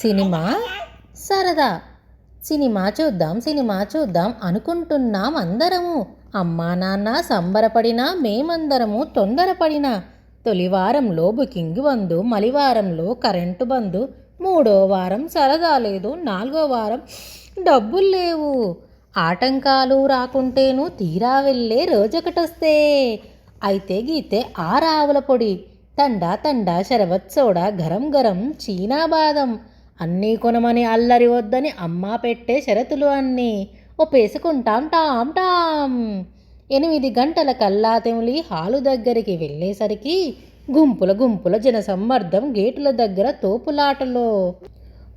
Cinema? సరదా. Cinema చూద్దాం cinema చూద్దాం అనుకుంటున్నాం అందరము. అమ్మా నాన్న సంబరపడినా మేమందరము తొందరపడినా. తొలి వారంలో బుకింగ్ బందు మలివారంలో కరెంటు బందు. మూడో వారం సరదా లేదు నాలుగో వారం డబ్బులు లేవు. ఆటంకాలు రాకుంటేను తీరా వెళ్ళే రోజొకటొస్తే. అయితే గీతే ఆ రావుల పొడి. తండా తండా శరవత్ సోడా గరం గరం చీనా బాదం అన్నీ కొనమని అల్లరి వద్దని అమ్మ పెట్టే షరతులు అన్నీ ఒప్పేసుకుంటాం టాం టాం. ఎనిమిది గంటల కల్లా తెమిలి హాలు దగ్గరికి వెళ్ళేసరికి గుంపుల గుంపుల జనసమ్మర్దం గేటుల దగ్గర తోపులాటలో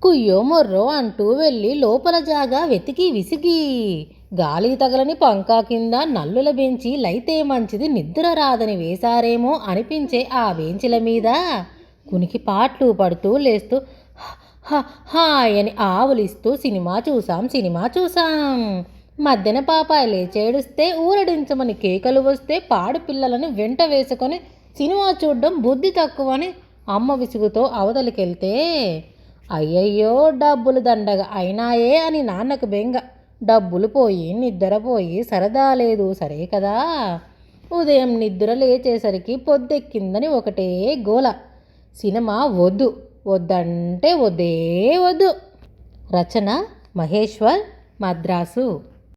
కుయ్యో మొర్రో అంటూ వెళ్ళి లోపల జాగా వెతికి విసిగి గాలి తగలని పంకా కింద నల్లుల బెంచి లైతే మంచిది నిద్ర రాదని వేశారేమో అనిపించే ఆ బెంచిల మీద కునికి పాటలు పడుతూ లేస్తూ హాయ్ అని ఆవులిస్తూ సినిమా చూసాం సినిమా చూసాం మధ్యన పాపాయి లేచేడుస్తే ఊరడించమని కేకలు వస్తే పాడు పిల్లలను వెంట వేసుకొని సినిమా చూడడం బుద్ధి తక్కువని అమ్మ విసుగుతో అవతలికెళ్తే అయ్యయ్యో డబ్బులు దండగ అయినాయే అని నాన్నకు బెంగ. డబ్బులు పోయి నిద్ర పోయి సరదా లేదు సరే కదా. ఉదయం నిద్ర లేచేసరికి పొద్దెక్కిందని ఒకటే గోల. సినిమా వద్దు. వద్దంటే వద్దే వద్దు. రచన మహేశ్వర్ మద్రాసు.